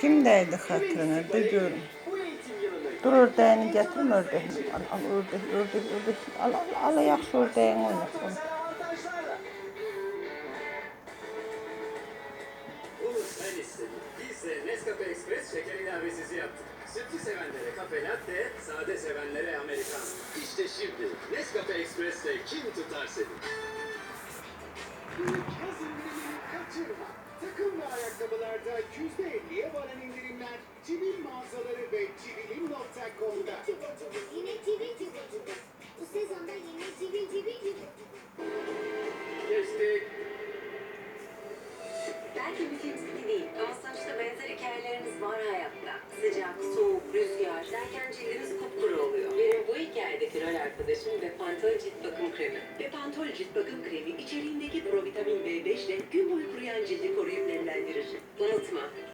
Kimdeydi hatırını duyuyorum. Dur ördeğini getirin ördeğini. Al al ördek ördek ördek. Al al al yaxşı. Biz de Nescafe Nescafe Express'te kim tutar seni? İndirimini kaçırma. Takım ve ayakkabılarda %50'ye varan indirimler Civil mağazaları ve cıvıl, yine cıvıl cıvıl. Bu sezonda yine cıvıl cıvıl cıvıl. Geçtik. Belki bir film gibi değil ama sonuçta benzer hikayelerimiz var hayatta. Sıcak, soğuk, rüzgar derken cildimiz kupkuru oluyor. Benim bu hikayedeki rol arkadaşım Bepantol cilt bakım kremi. Bepantol cilt bakım kremi içeriğindeki provitamin B5 ile gün boyu kuruyan cildi koruyup nemlendirir. Unutma,